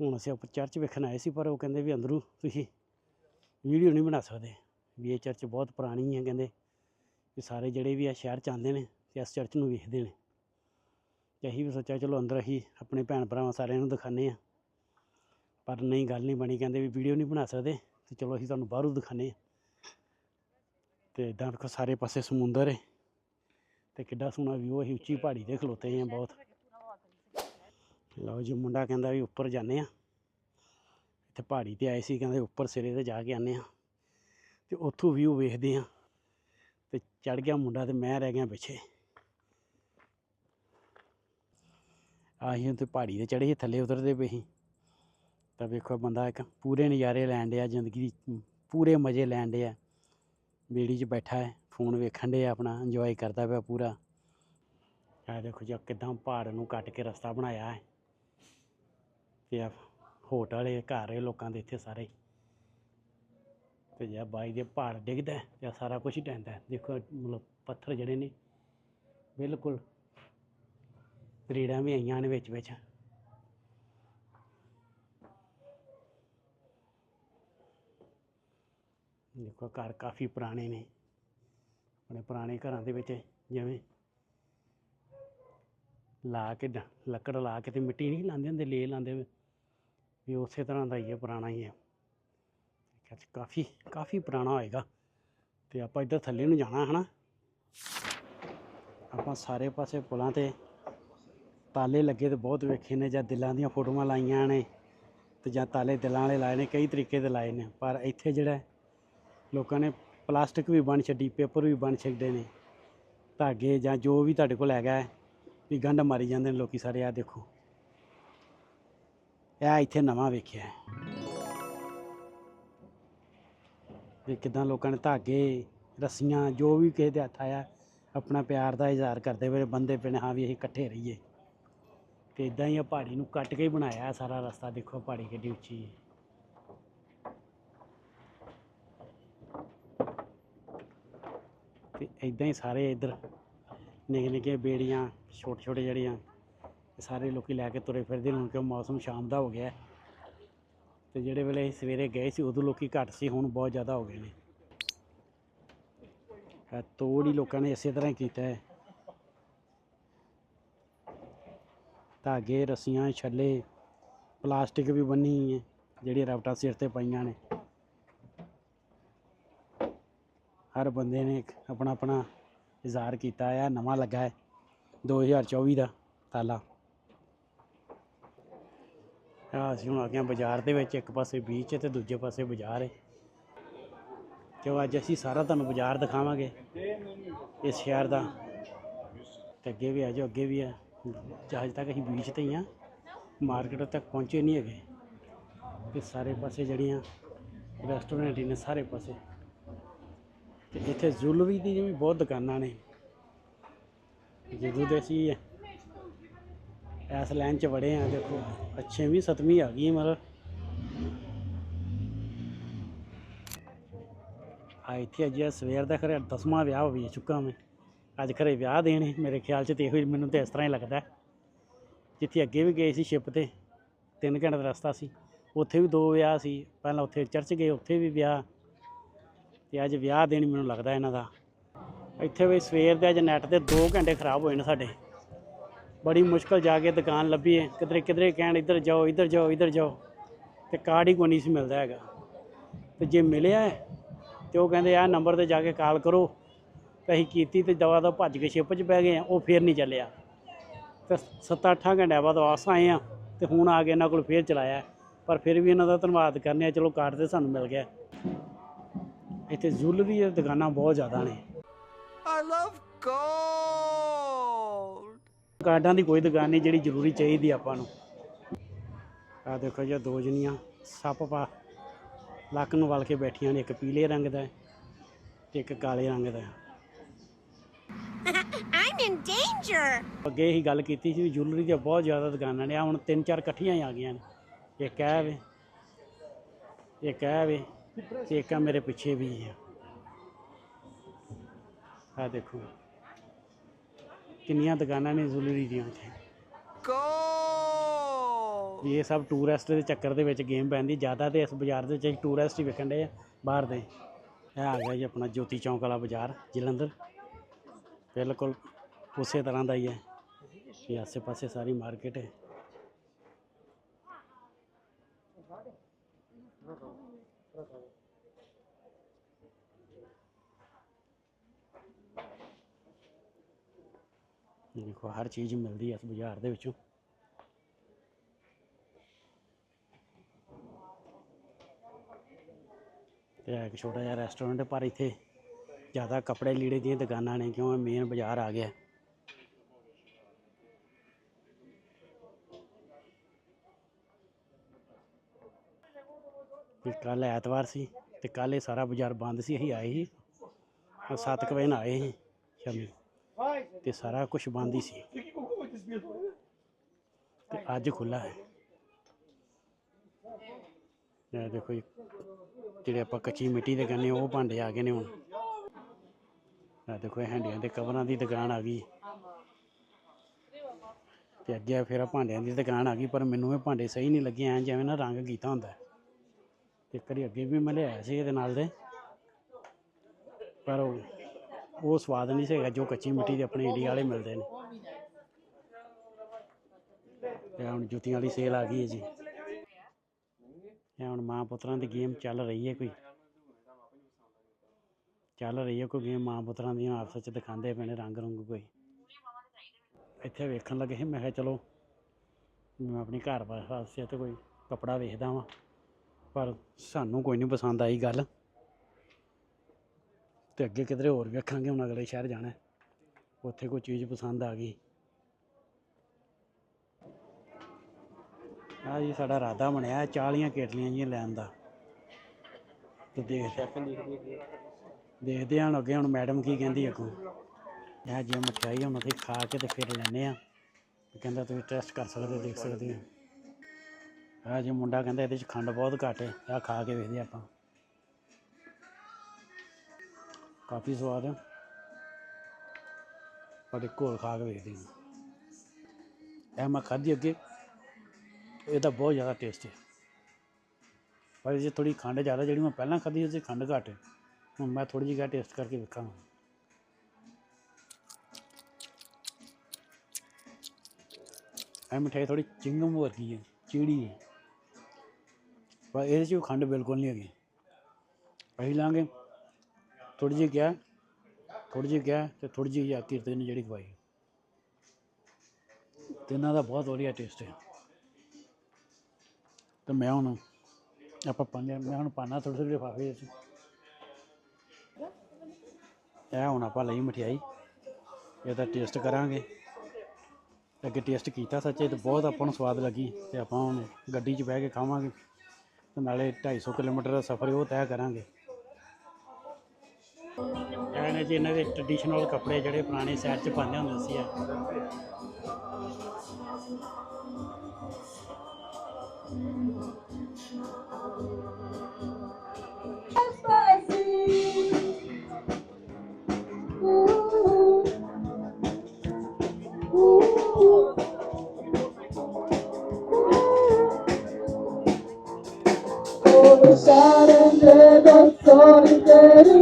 ਹੁਣ ਅਸੀਂ ਆਪ ਚਰਚ ਵੇਖਣ ਆਏ ਸੀ, ਪਰ ਉਹ ਕਹਿੰਦੇ ਵੀ ਅੰਦਰੋਂ ਤੁਸੀਂ ਵੀਡੀਓ ਨਹੀਂ ਬਣਾ ਸਕਦੇ। ਵੀ ਇਹ ਚਰਚ ਬਹੁਤ ਪੁਰਾਣੀ ਹੈ, ਕਹਿੰਦੇ ਵੀ ਸਾਰੇ ਜਿਹੜੇ ਵੀ ਆ ਸ਼ਹਿਰ ਚ ਆਉਂਦੇ ਨੇ ਤੇ ਇਸ ਚਰਚ ਨੂੰ ਵੇਖਦੇ ਨੇ। ਤੇ ਅਸੀਂ ਵੀ ਸੋਚਿਆ ਚਲੋ ਅੰਦਰ ਅਸੀਂ ਆਪਣੇ ਭੈਣ ਭਰਾਵਾਂ ਸਾਰਿਆਂ ਨੂੰ ਦਿਖਾਉਂਦੇ ਆ ਪਰ ਨਹੀਂ, ਗੱਲ ਨਹੀਂ ਬਣੀ, ਕਹਿੰਦੇ ਵੀ ਵੀਡੀਓ ਨਹੀਂ ਬਣਾ ਸਕਦੇ, ਤੇ ਚਲੋ ਅਸੀਂ ਤੁਹਾਨੂੰ ਬਾਹਰੋਂ ਦਿਖਾਉਂਦੇ ਆ ਤੇ ਇਦਾਂ ਦੇਖੋ, ਸਾਰੇ ਪਾਸੇ ਸਮੁੰਦਰ ਹੈ ਤੇ ਕਿੱਡਾ ਸੋਹਣਾ ਵਿਊ ਅਸੀਂ ਉੱਚੀ ਪਹਾੜੀ ਤੇ ਖਲੋਤੇ ਆ ਬਹੁਤ। ਲਓ ਜੀ, ਮੁੰਡਾ ਕਹਿੰਦਾ ਵੀ ਉੱਪਰ ਜਾਂਦੇ ਆ ਇੱਥੇ ਪਹਾੜੀ ਤੇ ਆਏ ਸੀ, ਕਹਿੰਦੇ ਉੱਪਰ ਸਿਰੇ ਤੇ ਜਾ ਕੇ ਆਨੇ ਆ ਤੇ ਉੱਥੋਂ ਵਿਊ ਵੇਖਦੇ ਆ ਤੇ ਚੜ ਗਿਆ ਮੁੰਡਾ ਤੇ ਮੈਂ ਰਹਿ ਗਿਆ ਪਿੱਛੇ। ਆਹੀਂ ਤੇ ਪਹਾੜੀ ਤੇ ਚੜੇ ਸੀ, ਥੱਲੇ ਉਤਰਦੇ ਪਏ ਸੀ। ਤਾਂ ਵੇਖੋ ਬੰਦਾ ਇੱਕ ਪੂਰੇ ਨਜ਼ਾਰੇ ਲੈਣ ਡਿਆ, ਜ਼ਿੰਦਗੀ ਦੀ ਪੂਰੇ ਮਜ਼ੇ ਲੈਣ ਡਿਆ। ਬੇੜੀ 'ਚ ਬੈਠਾ ਹੈ, ਫੋਨ ਵੇਖਣ ਡਿਆ ਆਪਣਾ ਇੰਜੋਏ ਕਰਦਾ ਪਿਆ ਪੂਰਾ। ਆ ਦੇਖੋ ਜੀ, ਆਹ ਕਿੱਦਾਂ ਪਹਾੜ ਨੂੰ ਕੱਟ ਕੇ ਰਸਤਾ ਬਣਾਇਆ ਹੈ। ਤੇ ਆ ਹੋਟਲ ਹੈ ਘਰ ਹੈ ਲੋਕਾਂ ਦੇ ਇੱਥੇ ਸਾਰੇ। ਤੇ ਜੇ ਬਾਈ ਦੇ ਪਹਾੜ ਡਿੱਗਦਾ ਜਾਂ ਸਾਰਾ ਕੁਝ ਹੀ ਟੈਂਦਾ ਦੇਖੋ ਮਤਲਬ ਪੱਥਰ ਜਿਹੜੇ ਨੇ, ਬਿਲਕੁਲ ਤਰੀੜਾਂ ਵੀ ਆਈਆਂ ਨੇ ਵਿੱਚ ਵਿੱਚ। ਦੇਖੋ ਘਰ ਕਾਫੀ ਪੁਰਾਣੇ ਨੇ, ਆਪਣੇ ਪੁਰਾਣੇ ਘਰਾਂ ਦੇ ਵਿੱਚ ਜਿਵੇਂ ਲਾ ਕੇ ਲੱਕੜ ਲਾ ਕੇ ਤੇ ਮਿੱਟੀ ਨਹੀਂ ਲਾਉਂਦੇ ਹੁੰਦੇ ਲੇ ਲਾਉਂਦੇ ਵੀ ਉਸੇ ਤਰ੍ਹਾਂ ਦਾ ਹੀ ਹੈ ਪੁਰਾਣਾ ਹੀ ਹੈ। ਕਹਿੰਦੇ ਕਾਫੀ ਕਾਫੀ ਪੁਰਾਣਾ ਹੋਏਗਾ। ਤੇ ਆਪਾਂ ਇੱਧਰ ਥੱਲੇ ਨੂੰ ਜਾਣਾ ਹੈ ਨਾ ਆਪਾਂ ਸਾਰੇ ਪਾਸੇ ਪੁਲਾਂ ਤੇ ਤਾਲੇ ਲੱਗੇ ਤੇ ਬਹੁਤ ਵੇਖੇ ਨੇ ਜਾਂ ਦਿਲਾਂ ਦੀਆਂ ਫੋਟੋਆਂ ਲਾਈਆਂ ਨੇ ਤੇ ਜਾਂ ਤਾਲੇ ਦਿਲਾਂ ਵਾਲੇ ਲਾਏ ਨੇ ਕਈ ਤਰੀਕੇ ਦੇ ਲਾਏ ਨੇ। ਪਰ ਇੱਥੇ ਜਿਹੜਾ ਲੋਕਾਂ ਨੇ ਪਲਾਸਟਿਕ ਵੀ ਬਣ ਛੱਡੀ ਪੇਪਰ ਵੀ ਬਣ ਛੱਡੇ ਨੇ। ਧਾਗੇ ਜਾਂ ਜੋ ਵੀ ਤੁਹਾਡੇ ਕੋਲ ਹੈਗਾ ਹੈ, ਵੀ ਗੰਢ ਮਾਰੀ ਜਾਂਦੇ ਨੇ ਲੋਕੀ ਸਾਰੇ ਆ ਦੇਖੋ। ਇਹ ਇੱਥੇ ਨਵਾਂ ਵੇਖਿਆ ਹੈ। ਵੀ ਕਿਦਾਂ ਲੋਕਾਂ ਨੇ ਧਾਗੇ, ਰੱਸੀਆਂ, ਜੋ ਵੀ ਕਿਸੇ ਦੇ ਹੱਥ ਆਇਆ, ਆਪਣਾ ਪਿਆਰ ਦਾ ਇਜ਼ਹਾਰ ਕਰਦੇ ਹੋਏ ਬੰਦੇ ਪਿੰਡ ਹਾਂ ਵੀ ਅਸੀਂ ਇਕੱਠੇ ਰਹੀਏ। ਤੇ ਇਦਾਂ ਹੀ ਆ ਪਹਾੜੀ ਨੂੰ ਕੱਟ ਕੇ ਬਣਾਇਆ ਸਾਰਾ ਰਸਤਾ, ਦੇਖੋ ਪਹਾੜੀ ਕਿੱਡੀ ਉੱਚੀ ਹੈ। ਤੇ ਇਦਾਂ ਹੀ ਸਾਰੇ ਇੱਧਰ ਨਿੱਕੇ ਨਿੱਕੇ ਬੇੜੀਆਂ ਛੋਟੇ ਛੋਟੇ ਜਿਹੜੀਆਂ ਸਾਰੇ ਲੋਕੀ ਲੈ ਕੇ ਤੁਰੇ ਫਿਰਦੇ ਨੇ ਹੁਣ ਕਿ ਮੌਸਮ ਸ਼ਾਮ ਦਾ ਹੋ ਗਿਆ ਹੈ। ਤੇ ਜਿਹੜੇ ਵੇਲੇ ਅਸੀਂ ਸਵੇਰੇ ਗਏ ਸੀ, ਉਦੋਂ ਲੋਕੀ ਘੱਟ ਸੀ, ਹੁਣ ਬਹੁਤ ਜ਼ਿਆਦਾ ਹੋ ਗਏ ਨੇ। ਇਹ ਤੋੜ ਹੀ ਲੋਕਾਂ ਨੇ ਇਸੇ ਤਰ੍ਹਾਂ ਕੀਤਾ ਹੈ। ਧਾਗੇ, ਰੱਸੀਆਂ, ਛੱਲੇ, ਪਲਾਸਟਿਕ ਵੀ ਬੰਨੀ ਹੈ ਜਿਹੜੀ ਰਫਟਾਂ ਸਿਰ ਤੇ ਪਈਆਂ ਨੇ। ਹਰ ਬੰਦੇ ਨੇ ਆਪਣਾ ਆਪਣਾ ਇਜ਼ਹਾਰ ਕੀਤਾ ਹੈ ਨਵਾਂ ਲੱਗਾ ਹੈ 2024 ਦਾ ਤਾਲਾ। ਆ ਅਸੀਂ ਹੁਣ ਆ ਗਏ ਹਾਂ ਬਾਜ਼ਾਰ ਦੇ ਵਿੱਚ ਇੱਕ ਪਾਸੇ ਬੀਚ ਹੈ ਤੇ ਦੂਜੇ ਪਾਸੇ ਬਾਜ਼ਾਰ ਹੈ ਕਿਉਂ ਅੱਜ ਅਸੀਂ ਸਾਰਾ ਤੁਹਾਨੂੰ ਬਾਜ਼ਾਰ ਦਿਖਾਵਾਂਗੇ ਇਸ ਸ਼ਹਿਰ ਦਾ। ਤੇ ਅੱਗੇ ਵੀ ਆ ਜਾਓ, ਅੱਗੇ ਵੀ ਆ। ਜਹਾਜ਼ ਤੱਕ ਅਸੀਂ ਬੀਚ ਤੇ ਹੀ ਆ। ਮਾਰਕੀਟ ਤੱਕ ਪਹੁੰਚੇ ਨਹੀਂ ਹੈਗੇ। ਤੇ ਸਾਰੇ ਪਾਸੇ ਜਿਹੜੀਆਂ ਰੈਸਟੋਰੈਂਟ ਨੇ ਸਾਰੇ ਪਾਸੇ। ਤੇ ਇੱਥੇ ਜੁਐਲਰੀ ਦੀ ਵੀ ਬਹੁਤ ਦੁਕਾਨਾਂ ਨੇ। ਜਦੋਂ ਦੇ ਅਸੀਂ ਇਸ ਲਾਈਨ 'ਚ ਵੜੇ ਆ, ਦੇਖੋ, ਅੱਛੇਵੀਂ, ਸੱਤਵੀਂ ਆ ਗਈ ਮਤਲਬ ਆ ਇੱਥੇ ਅੱਜ ਸਵੇਰ ਦਾ ਖਰੇ ਦਸਵਾਂ ਵਿਆਹ ਹੋ ਵੀ ਚੁੱਕਾ ਮੈਂ। ਅੱਜ ਖਰੇ ਵਿਆਹ ਦੇਣੇ ਮੇਰੇ ਖਿਆਲ 'ਚ ਤੇ ਇਹੋ ਹੀ ਮੈਨੂੰ ਤੇ ਇਸ ਤਰ੍ਹਾਂ ਹੀ ਲੱਗਦਾ ਜਿੱਥੇ ਅੱਗੇ ਵੀ ਗਏ ਸੀ ਸ਼ਿਪ ਤੇ 3 ਘੰਟੇ ਦਾ ਰਸਤਾ ਸੀ। ਉੱਥੇ ਵੀ ਦੋ ਵਿਆਹ ਸੀ, ਪਹਿਲਾਂ ਉੱਥੇ ਚਰਚ ਗਏ, ਉੱਥੇ ਵੀ ਵਿਆਹ। ਤੇ ਅੱਜ ਵਿਆਹ ਦੇਣ ਮੈਨੂੰ ਲੱਗਦਾ ਇਹਨਾਂ ਦਾ। ਇੱਥੇ ਵੀ ਸਵੇਰ ਦੇ ਅੱਜ ਨੈਟ ਦੇ 2 ਘੰਟੇ ਖਰਾਬ ਹੋਏ ਨੇ ਸਾਡੇ। ਬੜੀ ਮੁਸ਼ਕਲ ਜਾ ਕੇ ਦੁਕਾਨ ਲੱਭੀ ਹੈ ਕਿਧਰੇ ਕਿਧਰੇ ਕਹਿਣ ਇੱਧਰ ਜਾਓ ਇੱਧਰ ਜਾਓ ਇੱਧਰ ਜਾਓ। ਤੇ ਕਾਰਡ ਹੀ ਕੋਈ ਨਹੀਂ ਸੀ ਮਿਲਦਾ ਹੈਗਾ। ਤੇ ਜੇ ਮਿਲਿਆ ਹੈ, ਤੇ ਉਹ ਕਹਿੰਦੇ ਆਹ ਨੰਬਰ ਤੇ ਜਾ ਕੇ ਕਾਲ ਕਰੋ। ਤੇ ਅਸੀਂ ਕੀਤੀ ਤੇ ਦਵਾ ਦਾ ਭੱਜ ਕੇ ਸ਼ਿਪ 'ਚ ਪੈ ਗਏ ਆ। ਉਹ ਫੇਰ ਨਹੀਂ ਚੱਲਿਆ। ਤੇ 7-8 ਘੰਟਿਆਂ ਬਾਅਦ ਵਾਪਸ ਆਏ ਆ ਤੇ ਹੁਣ ਆ ਕੇ ਇਹਨਾਂ ਕੋਲ ਫੇਰ ਚਲਾਇਆ ਪਰ ਫਿਰ ਵੀ ਇਹਨਾਂ ਦਾ ਧੰਨਵਾਦ ਕਰਨੇ ਆ ਚਲੋ ਕਾਰਡ ਤੇ ਸਾਨੂੰ ਮਿਲ ਗਿਆ ਇੱਥੇ ਜੁਐਲਰੀ ਦੀਆਂ ਦੁਕਾਨਾਂ ਬਹੁਤ ਜ਼ਿਆਦਾ ਨੇ। I love gold. ਕਾਰਡਾਂ ਦੀ ਕੋਈ ਦੁਕਾਨ ਨਹੀਂ ਜਿਹੜੀ ਜ਼ਰੂਰੀ ਚਾਹੀਦੀ ਆਪਾਂ ਨੂੰ। ਆ ਦੇਖੋ ਜੀ ਦੋ ਜਣੀਆਂ ਸੱਪ ਪਾ ਲੱਕ ਨੂੰ ਵਲ ਕੇ ਬੈਠੀਆਂ ਨੇ ਇੱਕ ਪੀਲੇ ਰੰਗ ਦਾ ਤੇ ਇੱਕ ਕਾਲੇ ਰੰਗ ਦਾ I'm in danger. ਅੱਗੇ ਹੀ ਗੱਲ ਕੀਤੀ ਸੀ ਵੀ ਜੁਐਲਰੀ ਦੀਆਂ ਬਹੁਤ ਜ਼ਿਆਦਾ ਦੁਕਾਨਾਂ ਨੇ ਆ ਹੁਣ ਤਿੰਨ ਚਾਰ ਇਕੱਠੀਆਂ ਹੀ ਆ ਗਈਆਂ ਨੇ। ਇੱਕ ਇਹ ਵੇ ਇੱਕ ਇਹ ਵੇ ਤੇ ਇੱਕ ਆ ਮੇਰੇ ਪਿੱਛੇ ਵੀ ਹੈ ਆ ਦੇਖੋ। ਕਿੰਨੀਆਂ ਦੁਕਾਨਾਂ ਨੇ ਜੁਐਲਰੀ ਦੀਆਂ ਇੱਥੇ Gold. ਵੀ ਇਹ ਸਭ ਟੂਰਿਸਟ ਦੇ ਚੱਕਰ ਦੇ ਵਿੱਚ ਗੇਮ ਪੈਂਦੀ ਜ਼ਿਆਦਾ ਤੇ ਇਸ ਬਾਜ਼ਾਰ ਦੇ ਵਿੱਚ ਟੂਰਿਸਟ ਹੀ ਵਿਕਣ ਦੇ ਆ ਬਾਹਰ ਦੇ। ਇਹ ਆ ਗਿਆ ਜੀ ਆਪਣਾ ਜੋਤੀ ਚੌਂਕ ਵਾਲਾ ਬਾਜ਼ਾਰ ਜਲੰਧਰ। ਬਿਲਕੁਲ ਉਸੇ ਤਰ੍ਹਾਂ ਦਾ ਹੀ ਹੈ। ਇਹ ਆਸੇ ਪਾਸੇ ਸਾਰੀ ਮਾਰਕੀਟ ਹੈ। ਦੇਖੋ ਹਰ ਚੀਜ਼ ਮਿਲਦੀ ਹੈ ਇਸ ਬਾਜ਼ਾਰ ਦੇ ਵਿੱਚੋਂ। ਤੇ ਇੱਕ ਛੋਟਾ ਜਿਹਾ ਰੈਸਟੋਰੈਂਟ ਪਰ ਇੱਥੇ ਜ਼ਿਆਦਾ ਕੱਪੜੇ ਲੀੜੇ ਦੀਆਂ ਦੁਕਾਨਾਂ ਨੇ, ਕਿਉਂ ਮੇਨ ਬਾਜ਼ਾਰ ਆ ਗਿਆ। ਤੇ ਕੱਲ ਐਤਵਾਰ ਸੀ ਤੇ ਕੱਲ ਇਹ ਸਾਰਾ ਬਾਜ਼ਾਰ ਬੰਦ ਸੀ, ਅਸੀਂ ਆਏ ਸੀ। 7 ਵਜੇ ਨਾਲ ਆਏ ਸੀ ਸ਼ਾਮੀ। ਤੇ ਸਾਰਾ ਕੁਝ ਬੰਦ ਹੀ ਸੀ। ਤੇ ਅੱਜ ਖੁੱਲਾ ਹੈ। ਇਹ ਦੇਖੋ ਜੀ, ਜਿਹੜੇ ਆਪਾਂ ਕੱਚੀ ਮਿੱਟੀ ਦੇ ਕਹਿੰਦੇ ਉਹ ਭਾਂਡੇ ਆ ਗਏ ਨੇ ਹੁਣ। ਇਹ ਦੇਖੋ, ਇਹ ਹੈਂਡੀਆਂ ਦੇ ਕਵਰਾਂ ਦੀ ਦੁਕਾਨ ਆ ਗਈ। ਤੇ ਅੱਗੇ ਫਿਰ ਭਾਂਡਿਆਂ ਦੀ ਦੁਕਾਨ ਆ ਗਈ, ਪਰ ਮੈਨੂੰ ਇਹ ਭਾਂਡੇ ਸਹੀ ਨਹੀਂ ਲੱਗੇ, ਐਂ ਜਿਵੇਂ ਨਾ ਰੰਗ ਕੀਤਾ ਹੁੰਦਾ। ਹੈ। ਤੇ ਕਰੀ ਅੱਗੇ ਵੀ ਮੈਂ ਲਿਆਇਆ ਸੀ ਇਹਦੇ ਨਾਲ ਦੇ। ਪਰ ਉਹ ਉਹ ਸਵਾਦ ਨਹੀਂ ਸੀਗਾ ਜੋ ਕੱਚੀ ਮਿੱਟੀ ਦੇ ਆਪਣੇ ਇੰਡੀਆ ਵਾਲੇ ਮਿਲਦੇ ਨੇ। ਤੇ ਹੁਣ ਜੁੱਤੀਆਂ ਵਾਲੀ ਸੇਲ ਆ ਗਈ ਹੈ ਜੀ। ਇਹ ਹੁਣ ਮਾਂ ਪੁੱਤਰਾਂ ਦੀ ਗੇਮ ਚੱਲ ਰਹੀ ਹੈ ਕੋਈ। ਚੱਲ ਰਹੀ ਹੈ ਕੋਈ ਗੇਮ ਮਾਂ ਪੁੱਤਰਾਂ ਦੀਆਂ ਆਪਸ ਵਿੱਚ ਦਿਖਾਉਂਦੇ ਪਏ ਨੇ ਰੰਗ ਰੁੰਗ ਕੋਈ। ਇੱਥੇ ਵੇਖਣ ਲੱਗੇ ਸੀ, ਮੈਂ ਕਿਹਾ ਚਲੋ ਮੈਂ ਆਪਣੀ ਘਰ ਵਾਸਤੇ ਤੇ ਕੋਈ ਕਪੜਾ ਵੇਖਦਾ ਵਾਂ, ਪਰ ਸਾਨੂੰ ਕੋਈ ਨਹੀਂ ਪਸੰਦ ਆਈ ਗੱਲ। ਤੇ ਅੱਗੇ ਕਿਧਰੇ ਹੋਰ ਵੇਖਾਂਗੇ ਹੁਣ ਅਗਲੇ ਸ਼ਹਿਰ ਜਾਣਾ ਉੱਥੇ ਕੋਈ ਚੀਜ਼ ਪਸੰਦ ਆ ਗਈ। ਆ ਜੀ ਸਾਡਾ ਇਰਾਦਾ ਬਣਿਆ 40 ਕੇਟਲੀਆਂ ਜੀਆਂ ਲੈਣ ਦਾ। ਤੇ ਦੇਖਦੇ ਦੇਖਦੇ ਹਾਂ ਹੁਣ ਅੱਗੇ ਹੁਣ ਮੈਡਮ ਕੀ ਕਹਿੰਦੀ ਅੱਗੋਂ। ਇਹ ਜੇ ਮਠਿਆਈ ਹੁਣ ਅਸੀਂ ਖਾ ਕੇ ਤੇ ਫਿਰ ਲੈਨੇ ਆ ਕਹਿੰਦਾ ਤੁਸੀਂ ਟੈਸਟ ਕਰ ਸਕਦੇ ਹੋ, ਦੇਖ ਸਕਦੇ ਹੋ। ਆ ਜੇ ਮੁੰਡਾ ਕਹਿੰਦਾ ਇਹਦੇ ਚ ਖੰਡ ਬਹੁਤ ਘੱਟ ਹੈ ਆ ਖਾ ਕੇ ਵੇਖਦੇ ਆਪਾਂ। ਕਾਫੀ ਸਵਾਦ ਹੈ ਪਰ ਇੱਕ ਹੋਰ ਖਾ ਕੇ ਵੇਖਦੇ ਹਾਂ ਇਹ ਮੈਂ ਖਾਧੀ ਅੱਗੇ। ਇਹਦਾ ਬਹੁਤ ਜ਼ਿਆਦਾ ਟੇਸਟ ਹੈ ਪਰ ਇਹ 'ਚ ਥੋੜੀ ਖੰਡ ਜ਼ਿਆਦਾ ਜਿਹੜੀ ਮੈਂ ਪਹਿਲਾਂ ਖਾਧੀ ਉਹ 'ਚ ਖੰਡ ਘੱਟ ਹੈ ਹੁਣ ਮੈਂ ਥੋੜੀ ਜਿਹੀ ਟੇਸਟ ਕਰਕੇ ਵੇਖਾਂਗਾ। ਇਹ ਮਿਠਾਈ ਥੋੜੀ ਚਿੰਗਮ ਵਰਗੀ ਹੈ ਚੀੜੀ ਹੈ ਪਰ ਇਹਦੇ 'ਚ ਖੰਡ ਬਿਲਕੁਲ ਨਹੀਂ ਹੈਗੀ। ਅਸੀਂ ਲਾਂਗੇ। ਥੋੜੀ ਜਿਹੀ ਕਿਹਾ ਥੋੜੀ ਜਿਹੀ ਕਿਹਾ ਤੇ ਥੋੜੀ ਜਿਹੀ ਆ ਕੀਰਤਨ ਨੇ ਜਿਹੜੀ ਖਵਾਈ। ਤੇ ਇਹਨਾਂ ਦਾ ਬਹੁਤ ਵਧੀਆ ਟੇਸਟ ਹੈ। ਤੇ ਮੈਂ ਹੁਣ ਆਪਾਂ ਪਾਉਂਦੇ ਮੈਂ ਹੁਣ ਪਾਣਾ ਥੋੜੇ ਥੋੜੇ ਲਿਫਾਫੇ ਵਿੱਚ। ਇਹ ਹੁਣ ਆਪਾਂ ਲਈ ਮਠਿਆਈ, ਇਹਦਾ ਟੇਸਟ ਕਰਾਂਗੇ। ਅੱਗੇ ਟੇਸਟ ਕੀਤਾ ਸੱਚੇ ਤੇ ਬਹੁਤ ਆਪਾਂ ਨੂੰ ਸਵਾਦ ਲੱਗੀ ਤੇ ਆਪਾਂ ਹੁਣ ਗੱਡੀ 'ਚ ਬਹਿ ਕੇ ਖਾਵਾਂਗੇ। ਤੇ ਨਾਲੇ 250 ਕਿਲੋਮੀਟਰ ਦਾ ਸਫ਼ਰ ਉਹ ਤੈਅ ਕਰਾਂਗੇ। ਨੇ ਜੀ ਇਹਨਾਂ ਦੇ ਟ੍ਰੈਡੀਸ਼ਨਲ ਕੱਪੜੇ ਜਿਹੜੇ ਪੁਰਾਣੇ ਸ਼ਹਿਰ 'ਚ ਪਾਉਂਦੇ ਹੁੰਦੇ ਸੀ ਇਹ Saturday, the solitary